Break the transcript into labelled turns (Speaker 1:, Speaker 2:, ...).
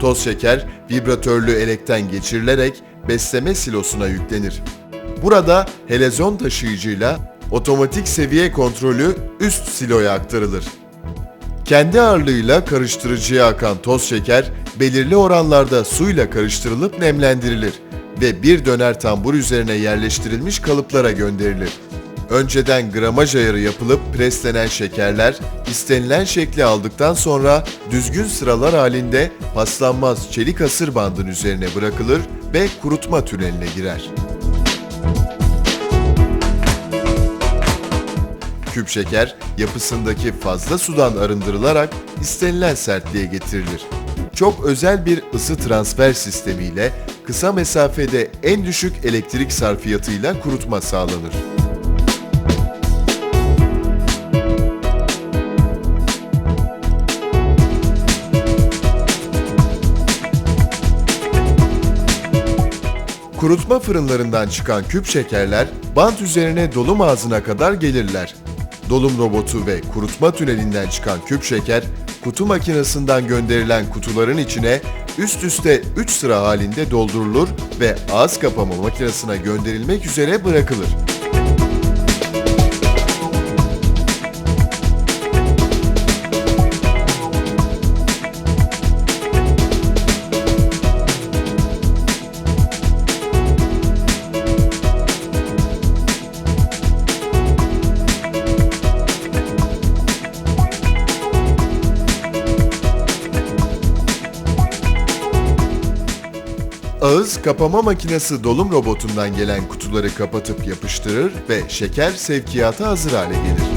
Speaker 1: Toz şeker vibratörlü elekten geçirilerek besleme silosuna yüklenir. Burada helezon taşıyıcıyla otomatik seviye kontrolü üst siloya aktarılır. Kendi ağırlığıyla karıştırıcıya akan toz şeker belirli oranlarda suyla karıştırılıp nemlendirilir ve bir döner tambur üzerine yerleştirilmiş kalıplara gönderilir. Önceden gramaj ayarı yapılıp preslenen şekerler istenilen şekli aldıktan sonra düzgün sıralar halinde paslanmaz çelik asır bandın üzerine bırakılır ve kurutma tüneline girer. Küp şeker yapısındaki fazla sudan arındırılarak istenilen sertliğe getirilir. Çok özel bir ısı transfer sistemiyle kısa mesafede en düşük elektrik sarfiyatıyla kurutma sağlanır. Kurutma fırınlarından çıkan küp şekerler bant üzerine dolum ağzına kadar gelirler. Dolum robotu ve kurutma tünelinden çıkan küp şeker, kutu makinesinden gönderilen kutuların içine üst üste 3 sıra halinde doldurulur ve ağız kapama makinesine gönderilmek üzere bırakılır. Ağız kapama makinesi dolum robotundan gelen kutuları kapatıp yapıştırır ve şeker sevkiyata hazır hale gelir.